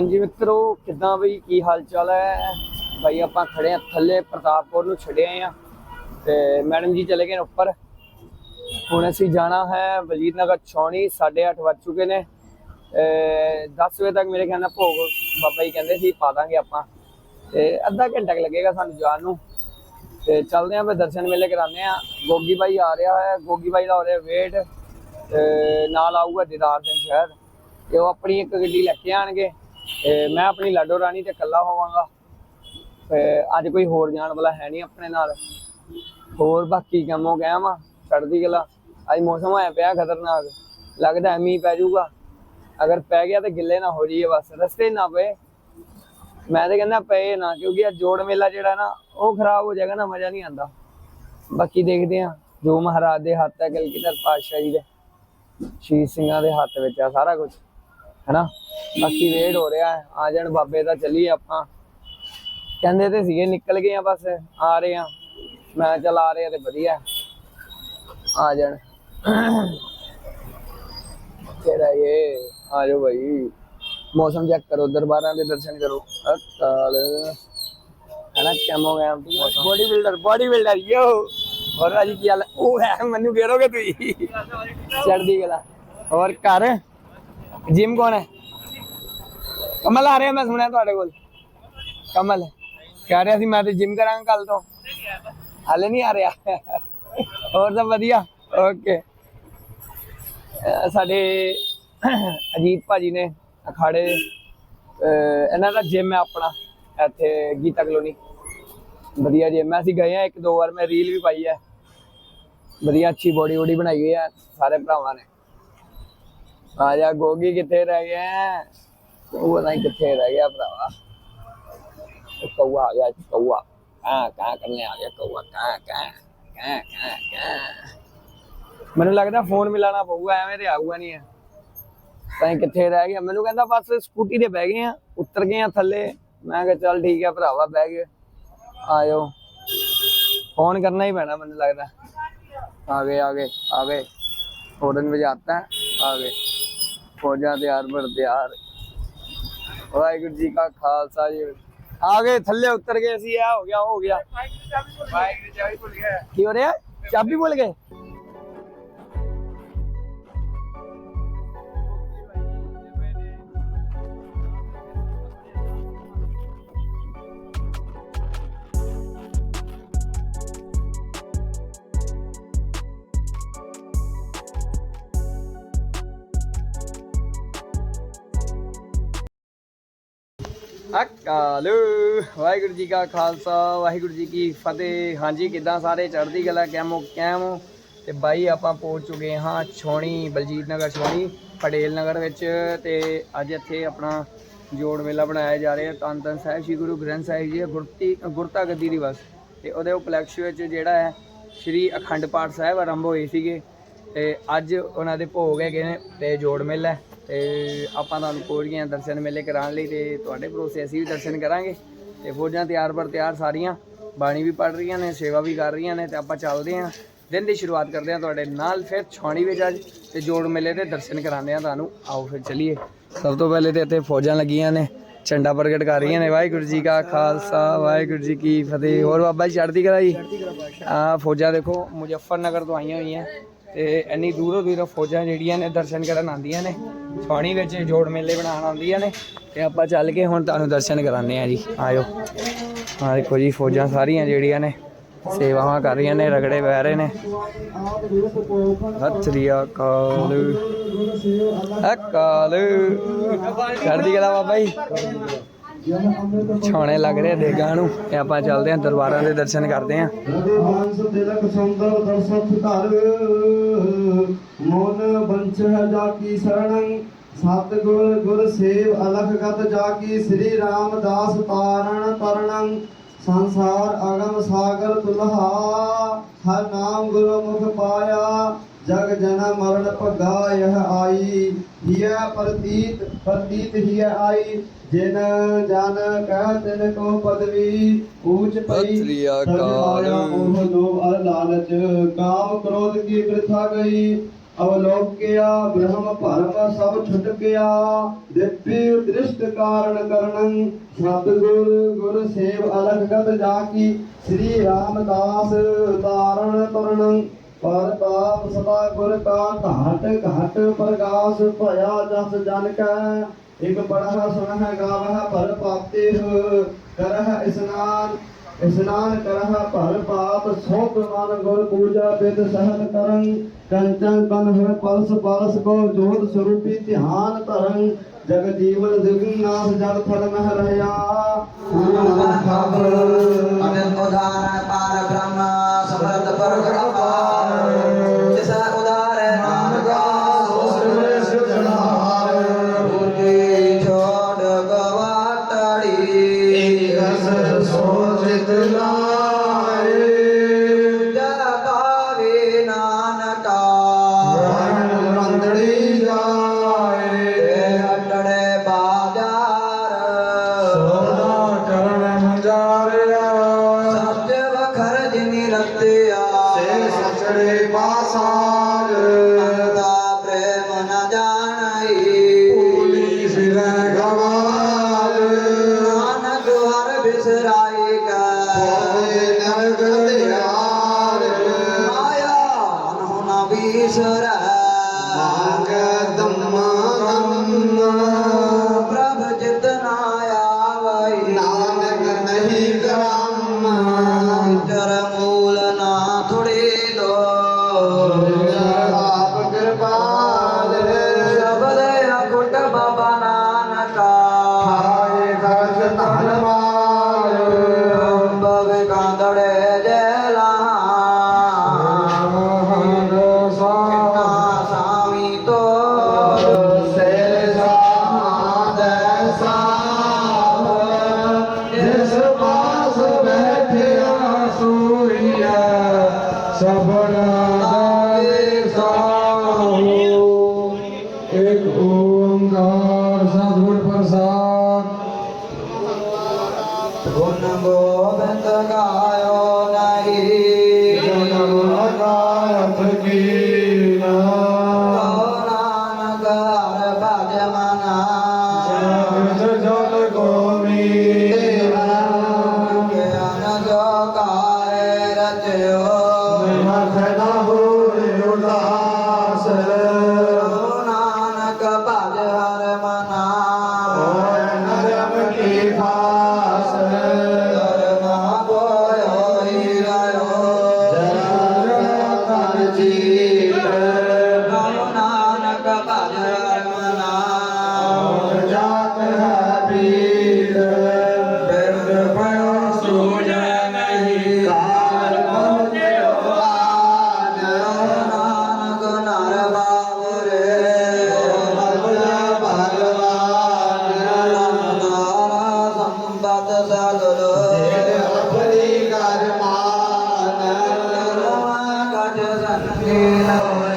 ਹਾਂਜੀ ਮਿੱਤਰੋ, ਕਿੱਦਾਂ ਬਈ? ਕੀ ਹਾਲ ਚਾਲ ਹੈ? ਬਾਈ ਆਪਾਂ ਖੜੇ ਆ ਥੱਲੇ ਪ੍ਰਤਾਪਪੁਰ ਨੂੰ ਛੱਡੇ ਆ। ਤੇ ਮੈਡਮ ਜੀ ਚਲੇ ਗਏ ਨੇ ਉੱਪਰ। ਹੁਣ ਅਸੀਂ ਜਾਣਾ ਹੈ ਵਜੀਦ ਨਗਰ ਛਾਉਣੀ 8:30 ਵੱਜ ਚੁੱਕੇ ਨੇ। 10 ਵਜੇ ਤੱਕ ਮੇਰੇ ਖਿਆਲ ਨਾਲ ਭੋਗ ਬਾਬਾ ਜੀ ਕਹਿੰਦੇ ਸੀ, ਪਾ ਦਾਂਗੇ ਆਪਾਂ। ਤੇ ਅੱਧਾ ਘੰਟਾ ਕੁ ਲੱਗੇਗਾ ਸਾਨੂੰ ਜਾਣ ਨੂੰ। ਤੇ ਚੱਲਦੇ ਆਂ ਫੇ ਦਰਸ਼ਨ ਮੇਲੇ ਕਰਾਉਂਦੇ ਆ ਗੋਗੀ ਬਾਈ ਆ ਰਿਹਾ ਹੈ। ਗੋਗੀ ਬਾਈ ਦਾ ਹੋ ਰਿਹਾ ਵੇਟ। ਤੇ ਨਾਲ ਆਊਗਾ ਦੀਦਾਰ ਸਿੰਘ ਸ਼ਹਿਰ। ਤੇ ਉਹ ਆਪਣੀ ਇੱਕ ਗੱਡੀ ਲੈ ਕੇ ਆਣਗੇ ਤੇ ਮੈਂ ਆਪਣੀ ਲਾਡੋ ਰਾਣੀ ਤੇ ਇਕੱਲਾ ਹੋਵਾਂਗਾ। ਅੱਜ ਕੋਈ ਹੋਰ ਜਾਣ ਵਾਲਾ ਹੈ ਨਹੀਂ ਆਪਣੇ ਨਾਲ। ਹੋਰ ਬਾਕੀ ਕੰਮ ਗਿਆ ਵਾ ਚੜਦੀ ਗਲਾ ਅੱਜ ਮੌਸਮ ਹੋਇਆ ਪਿਆ ਖਤਰਨਾਕ, ਲੱਗਦਾ ਮੀਂਹ ਪੈ ਜਾਊਗਾ। ਅਗਰ ਪੈ ਗਿਆ ਤੇ ਗਿੱਲੇ ਨਾ ਹੋ ਜਾਈਏ ਬਸ, ਰਸਤੇ ਨਾ ਪਏ। ਮੈਂ ਤੇ ਕਹਿੰਦਾ ਪਏ ਨਾ, ਕਿਉਂਕਿ ਇਹ ਜੋੜ ਮੇਲਾ ਜਿਹੜਾ ਨਾ, ਉਹ ਖਰਾਬ ਹੋ ਜਾਏਗਾ ਨਾ, ਮਜ਼ਾ ਨਹੀਂ ਆਂਦਾ ਬਾਕੀ ਦੇਖਦੇ ਆ ਜੋ ਮਹਾਰਾਜ ਦੇ ਹੱਥ ਹੈ ਕਲਗੀਧਰ ਪਾਤਸ਼ਾਹ ਜੀ ਦੇ। ਸ਼ਹੀਦ ਸਿੰਘਾਂ ਦੇ ਹੱਥ ਵਿੱਚ ਆ ਸਾਰਾ ਕੁਝ ਹੈਨਾ? ਬਾਕੀ ਵੇਟ ਹੋ ਰਿਹਾ ਆ ਜਾਣ ਬਾਬੇ ਦਾ ਚੱਲੀਏ ਆਪਾਂ। ਕਹਿੰਦੇ ਤੇ ਸੀਗੇ ਨਿਕਲ ਗਏ ਆ ਬਸ। ਆ ਰਹੇ ਆ। ਮੈਂ ਚੱਲ ਆ ਰਹੇ ਆ ਤੇ ਵਧੀਆ। ਆ ਜਾਣ। ਤੇਰਾ ਇਹ ਆ ਜਾਓ ਭਾਈ ਮੌਸਮ ਚੈੱਕ ਕਰੋ ਦਰਬਾਰਾਂ ਦੇ ਦਰਸ਼ਨ ਕਰੋ। ਅਕਾਲ। ਹਨਾ ਕਿਮ ਹੋ ਗਿਆ ਬੋਡੀ ਬਿਲਡਰ ਬੋਡੀ ਬਿਲਡਰ ਯੋ ਹੋਰ ਰਾਜੀ ਕੀ ਹਾਲ? ਉਹ ਹੈ ਮੈਨੂੰ ਘੇਰੋਗੇ ਤੁਸੀਂ? ਚੜਦੀ ਗਲਾ ਹੋਰ ਘਰ? ਜਿਮ ਕੌਣ ਹੈ? ਕਮਲ ਆ ਰਿਹਾ, ਮੈਂ ਸੁਣਿਆ ਤੁਹਾਡੇ ਕੋਲ। ਕਮਲ, ਕਹਿ ਰਿਹਾ ਸੀ ਮੈਂ ਤੇ ਜਿਮ ਕਰਾਂਗਾ ਕੱਲ ਤੋਂ। ਹਾਲੇ ਨਹੀਂ ਆ ਰਿਹਾ। ਹੋਰ ਤਾਂ ਵਧੀਆ? ਓਕੇ ਸਾਡੇ ਅਜੀਤ ਭਾਜੀ ਨੇ ਅਖਾੜੇ ਇਹਨਾਂ ਦਾ ਜਿਮ ਹੈ ਆਪਣਾ, ਇੱਥੇ ਗੀਤਾ ਕਲੋਨੀ। ਵਧੀਆ ਜਿਮ ਹੈ। ਅਸੀਂ ਗਏ ਆ ਇੱਕ ਦੋ ਵਾਰ, ਮੈਂ ਰੀਲ ਵੀ ਪਾਈ ਹੈ। ਵਧੀਆ, ਅੱਛੀ ਬੋਡੀ ਬੋਡੀ ਬਣਾਈ ਹੋਈ ਹੈ ਸਾਰੇ ਭਰਾਵਾਂ ਨੇ। आजा गोगी कितने रह गए कितने रह गया भरावा? कौआ आ गया कौआ कहाँ कहाँ करने आ गया कौआ कहाँ कहाँ कहाँ कहाँ कहाँ मैंने लगता फ़ोन मिलाना पऊगा है मेरे बह गए है ਤਾਂ ਕਿੱਥੇ ਰਹਿ ਗਿਆ ਮੈਨੂੰ ਕਹਿੰਦਾ ਬਸ ਸਕੂਟੀ ਤੇ ਬਹਿ ਗਏ ਆ ਉੱਤਰ ਗਏ ਆ ਥੱਲੇ ਮੈਂ ਕਿਹਾ ਚੱਲ ਠੀਕ ਆ ਭਰਾਵਾ ਬਹਿ ਗਏ ਆਇਓ ਫੋਨ ਕਰਨਾ ਹੀ ਪੈਣਾ ਮੈਨੂੰ ਲੱਗਦਾ ਆ ਗਏ ਆ ਗਏ ਆ ਗਏ बजाता है आगे ਫੌਜਾਂ ਤਿਆਰ ਬਰ ਤਿਆਰ ਵਾਹਿਗੁਰੂ ਜੀ ਕਾ ਖਾਲਸਾ ਜੀ। ਆ ਗਏ ਥੱਲੇ ਉਤਰ ਗਏ ਸੀ ਆ ਹੋ ਗਿਆ ਹੋ ਗਿਆ। ਵਾਹਿਗੁਰੂ ਚਾਬੀ ਭੁੱਲ ਗਿਆ ਕੀ ਹੋ ਰਿਹਾ? ਚਾਬੀ ਭੁੱਲ ਗਏ? ਅਕਾਲ। ਵਾਹਿਗੁਰੂ ਜੀ ਕਾ ਖਾਲਸਾ, ਵਾਹਿਗੁਰੂ ਜੀ ਕੀ ਫਤਿਹ। ਹਾਂਜੀ, ਕਿਦਾਂ ਸਾਰੇ? ਚੜ੍ਹਦੀ ਕਲਾ ਕੈਮੋ, ਕੈਮ। ਤੇ ਬਾਈ, ਆਪਾਂ ਪਹੁੰਚ ਚੁੱਕੇ ਹਾਂ ਛੋਣੀ, ਬਲਜੀਤ ਨਗਰ ਛੋਣੀ, ਪਟੇਲ ਨਗਰ ਵਿੱਚ। ਤੇ ਅੱਜ ਇੱਥੇ ਆਪਣਾ ਜੋੜ ਮੇਲਾ ਬਣਾਇਆ ਜਾ ਰਿਹਾ। ਤਨ ਤਨ ਸਾਹਿਬ, ਸ੍ਰੀ ਗੁਰੂ ਗ੍ਰੰਥ ਸਾਹਿਬ ਜੀ ਦਾ ਗੁਰਤੀ ਗੁਰਤਾ ਗੱਦੀ ਦਿਵਸ। ਤੇ ਉਹਦੇ ਉਪਲਕਸ਼ ਵਿੱਚ ਜਿਹੜਾ ਹੈ, ਸ੍ਰੀ ਅਖੰਡ ਪਾਠ ਸਾਹਿਬ ਆਰੰਭ ਹੋਏ ਸੀਗੇ। ਤੇ ਅੱਜ ਉਹਨਾਂ ਦੇ ਭੋਗ ਹੈਗੇ ਨੇ ਤੇ ਜੋੜ ਮੇਲਾ ਤੇ ਆਪਾਂ ਤੁਹਾਨੂੰ ਕੋਰੀਆਂ ਦਰਸ਼ਨ ਮੇਲੇ ਕਰਾਉਣ ਲਈ ਤੇ ਤੁਹਾਡੇ ਭਰੋਸੇ ਅਸੀਂ ਵੀ ਦਰਸ਼ਨ ਕਰਾਂਗੇ। ਤੇ ਫੌਜਾਂ ਤਿਆਰ ਪਰ ਤਿਆਰ ਸਾਰੀਆਂ ਬਾਣੀ ਵੀ ਪੜ ਰਹੀਆਂ ਨੇ ਸੇਵਾ ਵੀ ਕਰ ਰਹੀਆਂ ਨੇ ਤੇ ਆਪਾਂ ਚੱਲਦੇ ਆਂ ਦਿਨ ਦੀ ਸ਼ੁਰੂਆਤ ਕਰਦੇ ਆਂ ਤੁਹਾਡੇ ਨਾਲ ਫਿਰ ਛਾਣੀ ਵਿੱਚ ਅੱਜ ਤੇ ਜੋੜ ਮੇਲੇ ਦੇ ਦਰਸ਼ਨ ਕਰਾਉਂਦੇ ਆਂ ਤੁਹਾਨੂੰ। ਆਓ ਫਿਰ ਚਲੀਏ। ਸਭ ਤੋਂ ਪਹਿਲੇ ਤੇ ਇੱਥੇ ਫੌਜਾਂ ਲੱਗੀਆਂ ਨੇ ਝੰਡਾ ਪ੍ਰਗਟ ਕਰ ਰਹੀਆਂ ਨੇ। ਵਾਹਿਗੁਰੂ ਜੀ ਕਾ ਖਾਲਸਾ ਵਾਹਿਗੁਰੂ ਜੀ ਕੀ ਫਤਿਹ। ਹੋਰ ਬਾਬਾ ਜੀ ਚੜ੍ਹਦੀ ਕਲਾ ਜੀ? ਆ ਫੌਜਾਂ ਦੇਖੋ ਮੁਜ਼ੱਫਰਨਗਰ ਤੋਂ ਆਈਆਂ ਹੋਈਆਂ। ਤੇ ਇੰਨੀ ਦੂਰੋਂ ਦੂਰੋਂ ਫੌਜਾਂ ਜਿਹੜੀਆਂ ਨੇ ਦਰਸ਼ਨ ਕਰਨ ਆਉਂਦੀਆਂ ਨੇ ਛਾਣੀ ਵਿੱਚ ਜੋੜ ਮੇਲੇ ਬਣਾਉਣ ਆਉਂਦੀਆਂ ਨੇ ਤੇ ਆਪਾਂ ਚੱਲ ਕੇ ਹੁਣ ਤੁਹਾਨੂੰ ਦਰਸ਼ਨ ਕਰਾਉਂਦੇ ਆ ਜੀ। ਆਇਓ। ਆ ਦੇਖੋ ਜੀ, ਫੌਜਾਂ ਸਾਰੀਆਂ ਜਿਹੜੀਆਂ ਨੇ, ਸੇਵਾਵਾਂ ਕਰ ਰਹੀਆਂ ਨੇ, ਰਗੜੇ ਬਹਿ ਰਹੇ ਨੇ। ਸਤਿ ਸ੍ਰੀ ਅਕਾਲ। ਅਕਾਲ। ਚੜ੍ਹਦੀ ਕਲਾ ਬਾਬਾ ਜੀ। ਛਾਣੇ ਲੱਗ ਰਹੇ ਦੇਗਾਂ ਨੂੰ ਤੇ ਆਪਾਂ ਚੱਲਦੇ ਆਂ ਦਰਬਾਰਾਂ ਦੇ ਦਰਸ਼ਨ ਕਰਦੇ ਆਂ ਮੋਨ ਬੰਚਹ ਜਾ ਕੀ ਸਰਣੰ ਸਤਗੁਰ ਗੁਰ ਸੇਵ ਅਲਖ ਗਤ ਜਾ ਕੀ ਸ੍ਰੀ ਰਾਮਦਾਸ ਤਾਰਣ ਤਰਣੰ ਸੰਸਾਰ ਅਗਮ ਸਾਗਰ ਤੁਲਹਾ ਹਰ ਨਾਮ ਗੁਰਮੁਖ ਪਾਇਆ ਜਗ ਜਨਾ ਮਰਨ ਭਗਾ ਇਹ ਆਈ ਹਿਆ ਪ੍ਰਤੀਤ ਪ੍ਰਤੀਤ ਹਿਆ ਆਈ ਜਿਨ ਜਨ ਕਹ ਤਿਨ ਕੋ ਪਦਵੀ ਊਚ ਪਈ ਸ੍ਰੀ ਅਕਾਲ। ਉਹ ਲੋਭ ਅਰ ਲਾਲਚ ਕਾਮ ਕ੍ਰੋਧ ਕੀ ਪ੍ਰਥਾ ਗਈ ਅਵਲੋਕਿਆ ਬ੍ਰਹਮ ਭਰਮ ਸਭ ਛੁਟਕਿਆ, ਦਿੱਤੀ ਦ੍ਰਿਸ਼ਟ ਕਾਰਣ ਕਰਨੰ। ਸਤਗੁਰ, ਗੁਰ ਸੇਵ ਅਲਖ ਗਤ ਜਾ ਕੀ ਸ੍ਰੀ ਰਾਮਦਾਸ ਉਤਾਰਣ ਤਰਨੰ ਪਰ ਪਾਪ ਸਦਾ ਗੁਰ ਕਾ ਘਾਟ ਘਾਟ ਪ੍ਰਗਾਸ ਭਇਆ ਜਸ ਜਨ ਕੈ। ਇਕ ਬੜਾ ਸੁਨਹ ਗਾਵਹ ਪਰ ਪਾਪਤੇ ਕਰਹ ਇਸਨਾਨ। ਇਸ਼ਨਾਨ ਕਰਹਾ ਭਰ ਪਾਪ ਸੋਭ ਮਨ ਗੁਰ ਪੂਜਾ ਬਿਦ ਸਹਨ ਕਰਨ ਕੰਚਨ ਤਨ ਹੈ ਪਲਸ ਪਲਸ ਕੋ ਜੋਤ ਸਰੂਪੀ ਧਿਆਨ ਧਰਨ ਜਗ ਜੀਵਨ ਜਗਨਾਥ ਜਲ ਫਲ ਮਹਿ ਰਹਾ। ਖਬਰ ਪਾਰ ਬ੍ਰਹਮ, ਸਮਰਤ ਪਰਖ ਅਪਾਰ ਜਿਸ Yeah.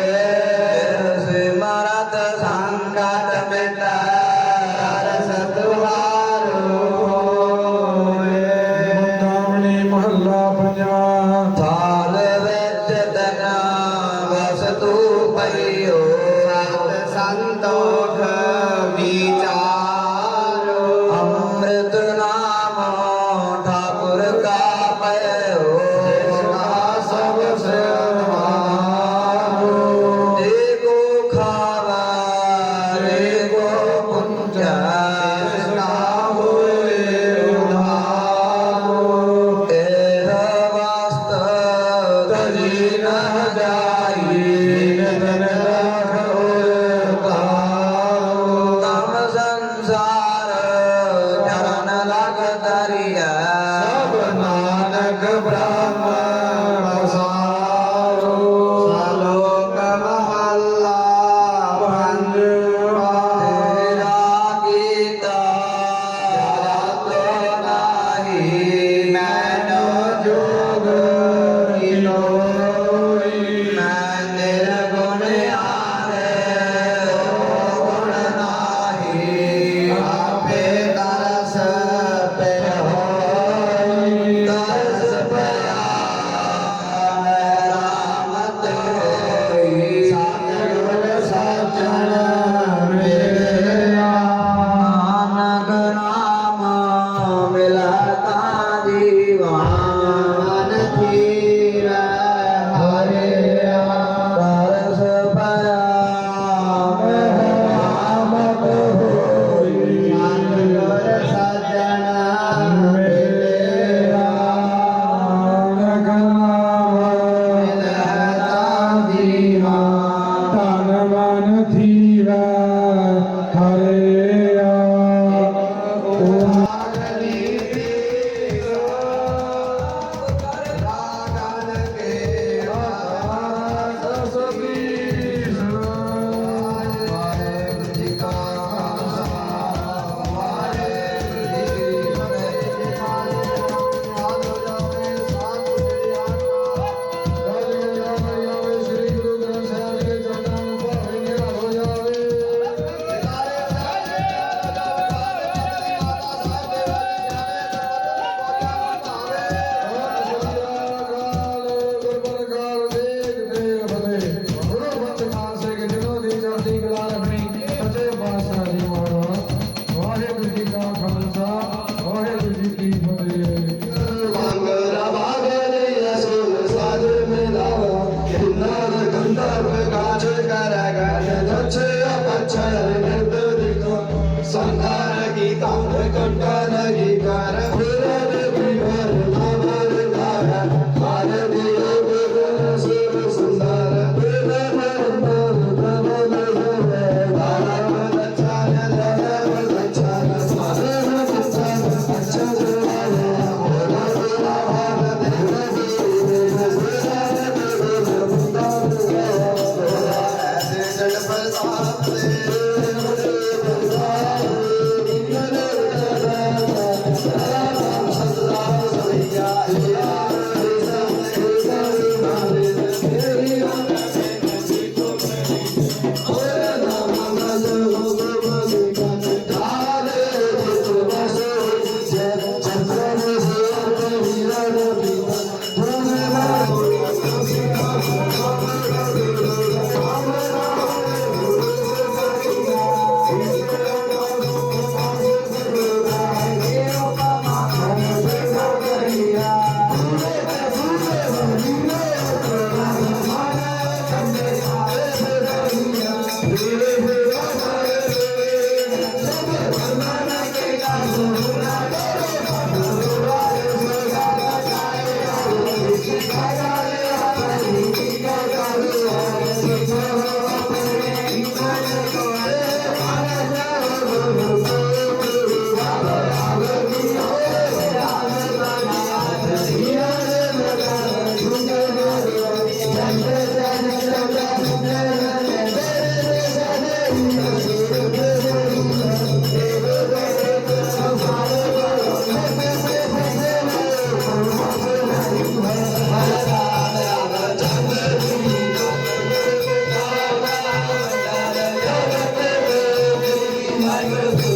Thank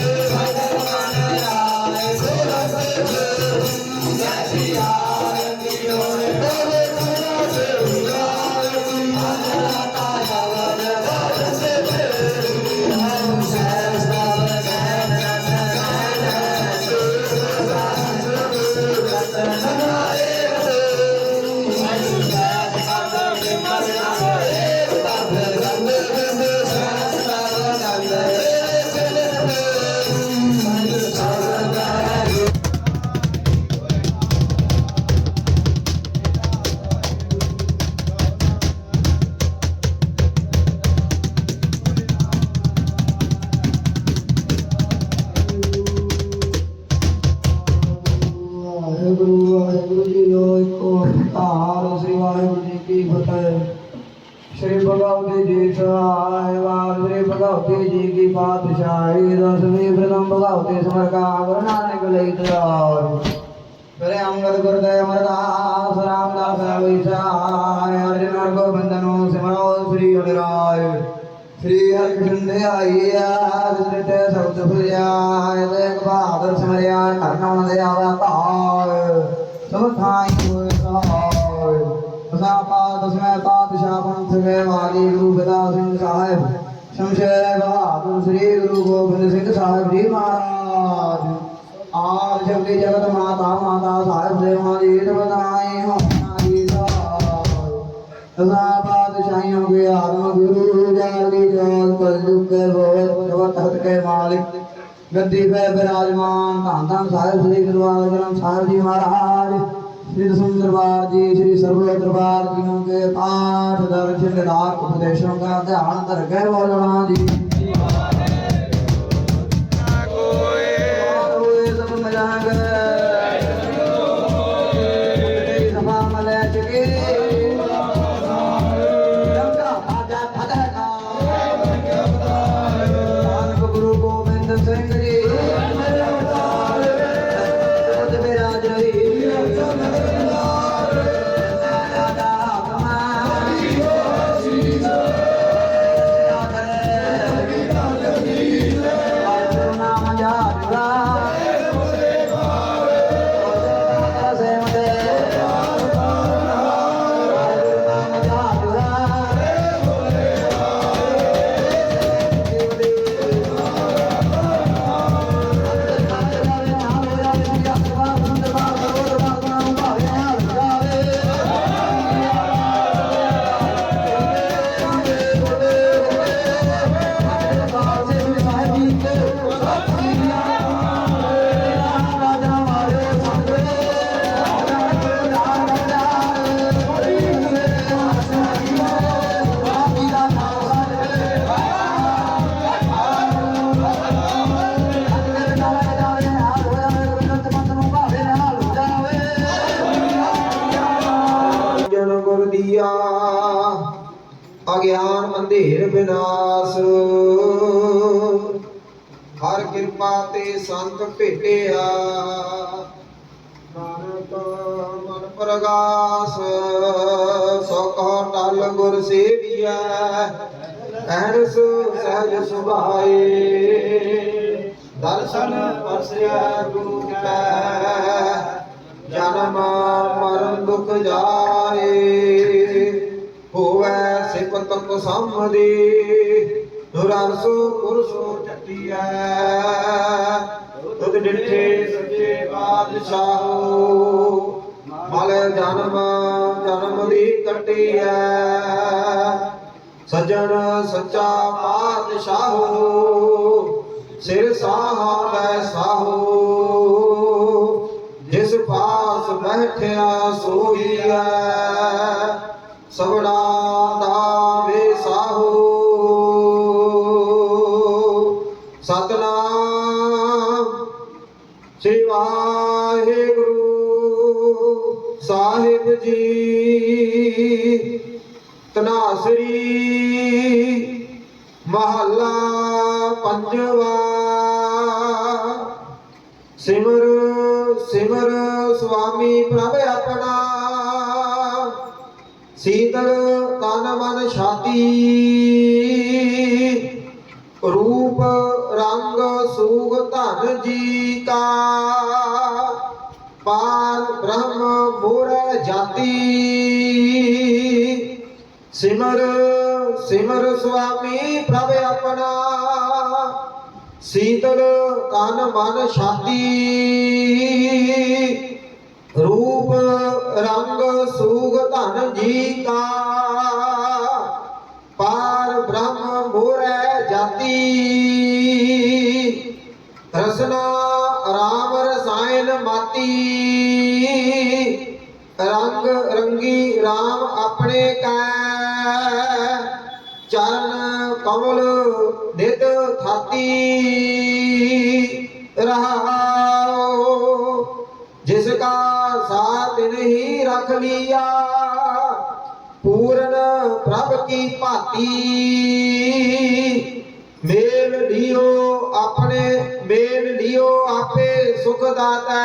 you. Waheguru Waheguru ji ਜੋ ਇੱਕ ਓੰਕਾਰ ਸ੍ਰੀ ਵਾਹਿਗੁਰੂ ਜੀ ਕੀ ਫਤਿਹ। ਸ਼੍ਰੀ ਭਗਵਤੀ ਜੀ ਸਹਾਇ ਵਾਰ, ਸ਼੍ਰੀ ਭਗਵਤੀ ਜੀ ਕੀ ਪਾਤਸ਼ਾਹੀ ਦਸਵੀਂ ਪ੍ਰਥਮ ਭਗਵਤੀ ਸਮਰਕਾ ਗੁਰੂ ਨਾਨਕ ਲਈ ਤਰਾਰ ਫਿਰ ਅੰਗਦ ਗੁਰਦੇ ਅਮਰਦਾਸ, ਰਾਮਦਾਸ ਅਵਿਸਾਇ ਅਰਜਨ ਗੋਬਿੰਦਨੋ ਸਿਮਰੋ, ਸ੍ਰੀ ਹਰਿ ਰਾਏ ਸ੍ਰੀ ਹਰਿ ਕ੍ਰਿਸ਼ਨ ਆਈਆ ਦਿਤੇ ਸਬਦ ਫੁਰਿਆ ਤੇ ਬਹਾਦਰ ਸਿਮਰਿਆ, ਕਰਨੋਂ ਦੇ ਆਵਤਾਰ ਸਭ ਥਾਈ ਹੋਏ ਸਹਾਇ ਦਸਾ ਪਾਤ ਦਸਵੇਂ ਪਾਤਸ਼ਾਹ ਪੰਥ ਕੇ ਵਾਲੀ ਗੁਰੂ ਬਿਦਾ ਸਿੰਘ ਸਾਹਿਬ, ਸ਼ਮਸ਼ੇਰ ਬਹਾਦਰ ਸ੍ਰੀ ਗੁਰੂ ਗੋਬਿੰਦ ਸਿੰਘ ਸਾਹਿਬ ਜੀ ਮਹਾਰਾਜ। ਆਰ ਜਗਦੀ ਜਗਤ ਮਾਤਾ ਮਾਤਾ ਸਾਹਿਬ ਦੇਵਾਂ ਦੀ ਦਵਦਾਈ ਹੋਣਾ ਦੀ ਸਾਹਿਬ ਸਦਾ ਪਾਤਸ਼ਾਹੀਆਂ ਗੱਦੀ ਪੈ ਬਿਰਾਜਮਾਨ, ਧੰਨ ਧੰਨ ਸਾਹਿਬ ਸ੍ਰੀ ਦਰਬਾਰ ਗ੍ਰੰਥ ਸਾਹਿਬ ਜੀ ਮਹਾਰਾਜ। ਸ੍ਰੀ ਦਸਮ ਦਰਬਾਰ ਜੀ, ਸ੍ਰੀ ਸਰਵ ਦਰਬਾਰ ਜੀ ਨੂੰ ਕੇ ਪਾਠ, ਦਰਸ਼ਨ, ਨਿਰਾਰ ਉਪਦੇਸ਼ਾਂ ਦਾ ਧਿਆਨ ਧਰ ਗਏ ਵਾਲਣਾ ਜੀ। ਅਗਿਆਨ ਅੰਧੇਰ ਵਿਨਾਸ ਹਰ ਕਿਰਪਾ ਤੇ ਸੰਤ ਭੇਟਿਆ। ਨਾਨਕ ਮਨ ਪ੍ਰਗਾਸ, ਸੋ ਟਲ ਗੁਰ ਸੇਵੀਐ, ਐਨਸ ਸਹਿਜ ਸੁਭਾਏ। ਦਰਸ਼ਨ ਪਰਸਿਆ ਗੁਰੂ ਕੈ, ਜਨਮ ਮਰਨ ਦੁਖ ਜਾਏ। ਹੋਵੇ ਸਿਫਤ ਕੁਸਮਦੀ ਦੁਰੰਸੁ ਪੁਰਸੁ ਚੱਟੀਐ ਤੁਧ ਡਿਠੇ ਸੱਚੇ ਬਾਦਸ਼ਾਹੋ, ਮਲ ਜਨਮ ਜਨਮ ਦੀ ਕੱਟੀਐ। ਸਜਣ ਸੱਚਾ ਪਾਤਸ਼ਾਹੋ ਸਿਰ ਸਾਹਾ ਲੈ ਸਾਹੋ। ਜਿਸ ਪਾਸ ਬੈਠਿਆ ਸੋਈਐ। ਸਾਹਿਬ ਜੀ, ਤਨਾਸਰੀ ਮਹੱਲਾ ਪੰਜਵਾ। ਸਿਮਰ ਸਿਮਰ ਸੁਆਮੀ ਪ੍ਰਭ ਆਪਣਾ। ਸੀਤਲ ਤਨ ਮਨ ਛਾਤੀ। ਰੂਪ ਰੰਗ ਸੂਗ ਧਨ ਜੀ ਕਾ ਪਾਰ ਬ੍ਰਹਮ ਮੋਰ ਜਾਤੀ। ਸਿਮਰ ਸਿਮਰ ਸੁਆਮੀ ਪ੍ਰਭ ਆਪਣਾ। ਸੀਤਲ ਤਨ ਮਨ ਛਾਤੀ। ਰੂਪ ਰੰਗ ਸੂਗ ਧਨ ਜੀ ਕਾ ਮਾਤੀ ਰੰਗ ਰੰਗੀ ਰਾਮ ਆਪਣੇ ਕੈ। ਚਰਨ ਕਮਲ ਨਿਤ ਥਾਤੀ ਰਹਾਓ ਜਿਸ ਕਾ ਸਾਥ ਨਹੀਂ ਰਖ ਲਿਆ, ਪੂਰਨ ਪ੍ਰਭ ਕੀ ਭਾਤੀ। ਮੇਲ ਲਿਓ ਆਪਣੇ ਮੇਲ ਲਿਓ ਆਪੇ ਸੁਖ ਦਾਤਾ।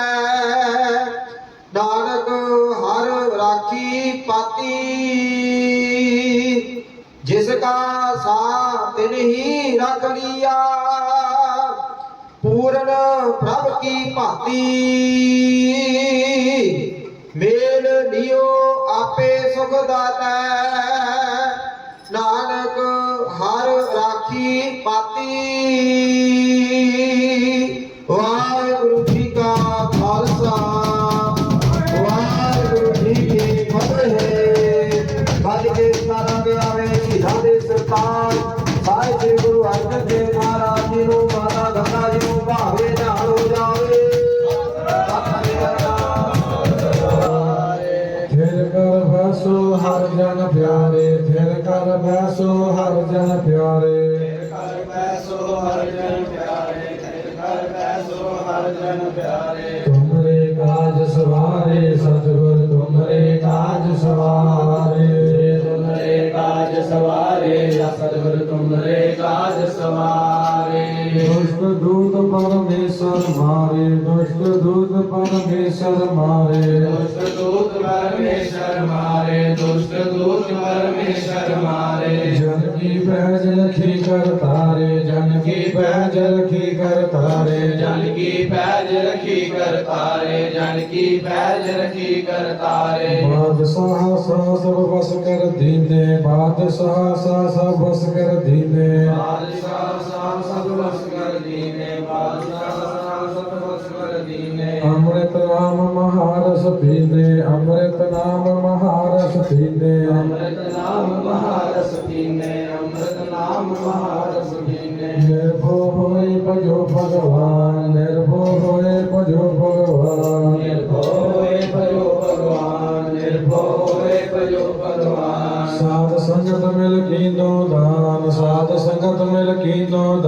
ਨਾਨਕ ਹਰ ਰਾਖੀ ਪਾਤੀ। ਜਿਸ ਕਾ ਸਾਥ ਨਹੀਂ ਰਖ ਲਿਆ, ਪੂਰਨ ਪ੍ਰਭ ਕੀ ਭਾਤੀ। ਮੇਲ ਲਿਓ ਆਪੇ ਸੁਖ ਦਾਤਾ। ਨਾਨਕ ਹਰ ਰਾਖੀ ਪਾਤੀ। ਵਾਹਿਗੁਰੂ ਜੀ ਕਾ ਖਾਲਸਾ। ਵਾਹਿਗੁਰੂ ਜੀ ਕੀ ਫਤਿਹ। ਗੱਜ ਕੇ ਸਾਰਾ ਗਿਆਵੇ ਸ਼ਹੀਦਾਂ ਦੇ ਸਰਤਾਜ। ਸਾਹਿਬ ਸ੍ਰੀ ਗੁਰੂ ਅਰਜਨ ਦੇਵ ਮਹਾਰਾਜ ਜੀ ਨੂੰ, ਮਾਤਾ ਗੰਗਾ ਜੀ ਨੂੰ ਭਾਵੇ ਨਾਲ ਹੋ ਜਾਵੇ। ਥਿਰ ਕਰ ਬੈਸੋ ਹਰ ਜਨ ਪਿਆਰੇ, ਫਿਰ ਕਰ ਬੈਸੋ ਹਰ ਜਨ ਪਿਆਰੇ। ਤੁਮਰੇ ਕਾਜ ਸਵਾਰੇ ਸਤਿਗੁਰ ਤੁਮਰੇ ਕਾਜ ਸਵਾਰੇ। ਤੁਮਰੇ ਕਾਜ ਸਵਾਰੇ ਸਤਿਗੁਰ ਤੁਮਰੇ ਕਾਜ ਸਵਾਰੇ। ਦੁਸ਼ਟ ਦੂਤ ਪਰਮੇਸ਼ਰ ਮਾਰੇ ਦੁਸ਼ਟ ਦੂਤ ਪਰਮੇਸ਼ਰ ਮਾਰੇ ਦੁਸ਼ਟ ਦੂਤ ਪਰਮੇਸ਼ਰ ਮਾਰੇ ਦੁਸ਼ਟ ਦੂਤ ਪਰਮੇਸ਼ਰ ਮਾਰੇ ਜਨ ਕੀ ਪੈਜ ਲਖੀ ਕਰ ਤਾਰੇ ਜਨ ਕੀ ਪੈਜ ਲਖੀ ਕਰ ਤਾਰੇ ਜਨ ਕੀ ਪੈਜ ਰਖੀ ਕਰ ਤਾਰੇ ਜਨ ਕੀ ਪੈਜ ਰਖੀ ਕਰ ਤਾਰੇ ਬਾਦਸ਼ਾਹ ਸਾ ਸਭ ਵਸ ਕਰ ਦੀਨੇ ਬਾਦਸ਼ਾਹ ਸਾ ਸਭ ਵਸ ਕਰ ਦੀਨੇ ਬਾਦਸ਼ਾਹ ਪੀਨੇ ਅੰਮ੍ਰਿਤ ਨਾਮ ਮਹਾਰਸ ਪੀਨੇ ਅੰਮ੍ਰਿਤ ਨਾਮ ਮਹਾਰਸ ਪੀਨੇ ਅੰਮ੍ਰਿਤ ਨਾਮ ਮਹਾਰਸ ਪੀਨੇ ਨਿਰਭਉ ਹੋਏ ਭਜੋ ਭਗਵਾਨ ਨਿਰਭਉ ਹੋਏ ਭਜੋ ਭਗਵਾਨ। ਨਿਰਭਉ ਹੋਏ ਭਜੋ ਭਗਵਾਨ ਨਿਰਭਉ ਹੋਏ ਭਜੋ ਭਗਵਾਨ। ਸਾਧ ਸੰਗਤ ਮਿਲ ਕੀਨੋ ਦਾਨ ਸਾਧ ਸੰਗਤ ਮਿਲ ਕੀਨੋ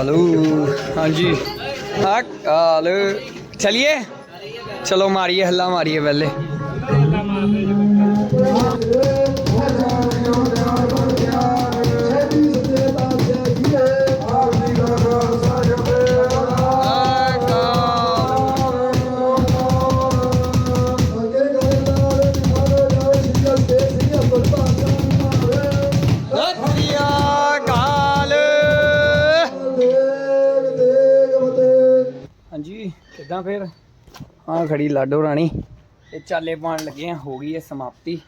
ਹਕਾਲੂ ਹਾਂਜੀ। ਹਕਾਲ ਚਲਿਏ। ਚਲੋ ਮਾਰੀਏ ਹੱਲਾ ਮਾਰੀਏ ਪਹਿਲੇ। ਹਾਂਜੀ ਕਿੱਦਾਂ ਫੇਰ ਹਾਂ ਖੜੀ ਲਾਡੋ ਰਾਣੀ ਇਹ ਚਾਲੇ ਪਾਣ ਲੱਗੇ ਆ ਹੋ ਗਈ ਹੈ ਸਮਾਪਤੀ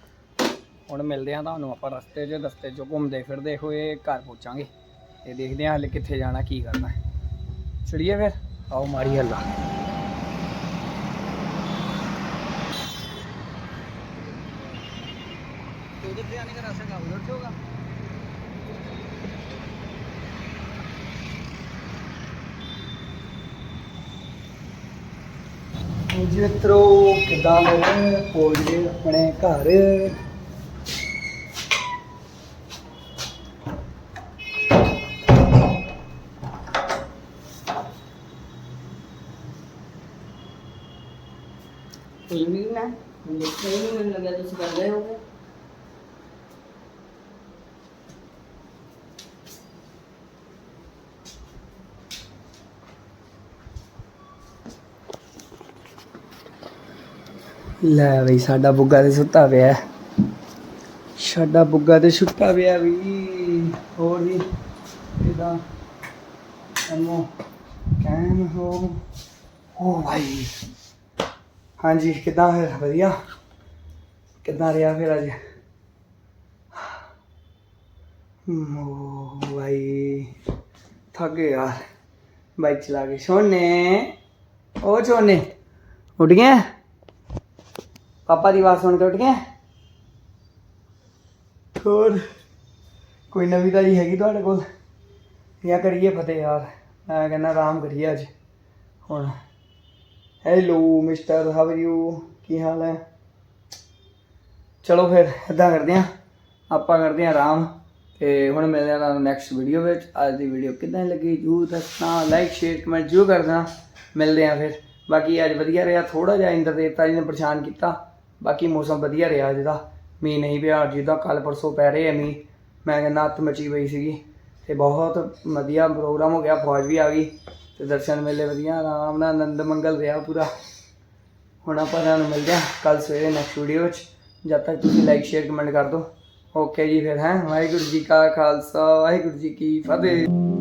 ਹੁਣ ਮਿਲਦੇ ਆ ਤੁਹਾਨੂੰ ਆਪਾਂ ਰਸਤੇ 'ਚ ਰਸਤੇ 'ਚੋਂ ਘੁੰਮਦੇ ਫਿਰਦੇ ਹੋਏ ਘਰ ਪਹੁੰਚਾਂਗੇ ਤੇ ਦੇਖਦੇ ਆ ਹਲੇ ਕਿੱਥੇ ਜਾਣਾ ਕੀ ਕਰਨਾ ਹੈ ਚੜੀਏ ਫਿਰ ਆਓ ਮਾਰੀ ਹੱਲਾ उधर से आने का रास्ता कहाँ उधर से होगा ਹਾਂਜੀ ਮਿੱਤਰੋ, ਕਿਦਾਂ ਹੋ ਪਹੁੰਚੇ ਆਪਣੇ ਘਰ? ਕੋਈ ਵੀ ਨਾ, ਮੈਨੂੰ ਲੱਗਿਆ ਤੁਸੀਂ ਕਰ ਰਹੇ ਹੋਗੇ ਲੈ ਬਈ, ਸਾਡਾ ਬੁੱਗਾ ਤੇ ਸੁੱਤਾ ਪਿਆ। ਸਾਡਾ ਬੁੱਗਾ ਤੇ ਸੁੱਤਾ ਪਿਆ ਵੀ ਹੋਰ ਵੀ ਕਿਦਾਂ ਅਮੋ ਕੈਮ ਹੋ। ਓ ਭਾਈ। ਹਾਂਜੀ, ਕਿਦਾਂ ਫਿਰ? ਵਧੀਆ। ਕਿਦਾਂ ਰਿਹਾ ਫਿਰ ਅੱਜ? ਓ ਭਾਈ, ਥੱਕ ਗਿਆ ਯਾਰ। ਬਾਈਕ ਚਲਾ ਕੇ। ਸੋਨੇ ਓ ਸੋਨੇ ਉੱਠ ਗਿਆ ਪਾਪਾ ਦੀ ਆਵਾਜ਼ ਸੁਣ ਕੇ ਉੱਠ ਗਿਆ? ਹੋਰ, ਕੋਈ ਨਵੀਂ ਤਾਜੀ ਹੈਗੀ ਤੁਹਾਡੇ ਕੋਲ? ਜਾਂ ਕਰੀਏ ਫਤਿਹ ਯਾਰ ਮੈਂ ਕਹਿੰਦਾ ਆਰਾਮ ਕਰੀਏ ਅੱਜ। ਹੁਣ hello mister how are you ਕੀ ਹਾਲ ਹੈ? ਚਲੋ ਫਿਰ ਇਦਾਂ ਕਰਦੇ ਹਾਂ। ਆਪਾਂ ਕਰਦੇ ਹਾਂ ਆਰਾਮ। ਤੇ ਹੁਣ ਮਿਲਦੇ ਹਾਂ ਤੁਹਾਨੂੰ ਨੈਕਸਟ ਵੀਡੀਓ ਵਿੱਚ। ਅੱਜ ਦੀ ਵੀਡੀਓ ਕਿਦਾਂ ਲੱਗੀ? ਜੂ ਦੱਸਣਾ। ਲਾਈਕ ਸ਼ੇਅਰ ਕਮੈਂਟ ਜੂ ਕਰ ਦੇਣਾ। ਮਿਲਦੇ ਹਾਂ ਫਿਰ। ਬਾਕੀ ਅੱਜ ਵਧੀਆ ਰਿਹਾ। ਥੋੜਾ ਜਿਹਾ ਇੰਦਰ ਦੇਵਤਾ ਜੀ ਨੇ ਪਰੇਸ਼ਾਨ ਕੀਤਾ। ਬਾਕੀ ਮੌਸਮ ਵਧੀਆ ਰਿਹਾ ਅੱਜ ਦਾ। ਮੀਂਹ ਨਹੀਂ ਪਿਆ ਜਿੱਦਾਂ ਕੱਲ ਪਰਸੋਂ ਪੈ ਰਹੇ ਆ ਮੀਂਹ, ਮੈਂ ਕਹਿੰਦਾ ਅੱਤ ਮਚੀ ਪਈ ਸੀਗੀ ਤੇ ਬਹੁਤ ਵਧੀਆ ਪ੍ਰੋਗਰਾਮ ਹੋ ਗਿਆ, ਫੌਜ ਵੀ ਆ ਗਈ ਤੇ ਦਰਸ਼ਨ ਮੇਲੇ ਵਧੀਆ, ਆਰਾਮ ਨਾਲ ਆਨੰਦ ਮੰਗਲ ਰਿਹਾ ਪੂਰਾ। ਹੁਣ ਆਪਾਂ ਤੁਹਾਨੂੰ ਮਿਲਦੇ ਹਾਂ ਕੱਲ ਸਵੇਰੇ ਨੈਕਸਟ ਵੀਡੀਓ 'ਚ ਜਦ ਤੱਕ ਤੁਸੀਂ ਲਾਈਕ ਸ਼ੇਅਰ ਕਮੈਂਟ ਕਰ ਦਿਓ। ਓਕੇ ਜੀ ਫਿਰ ਹੈ, ਵਾਹਿਗੁਰੂ ਜੀ ਕਾ ਖਾਲਸਾ, ਵਾਹਿਗੁਰੂ ਜੀ ਕੀ ਫਤਿਹ।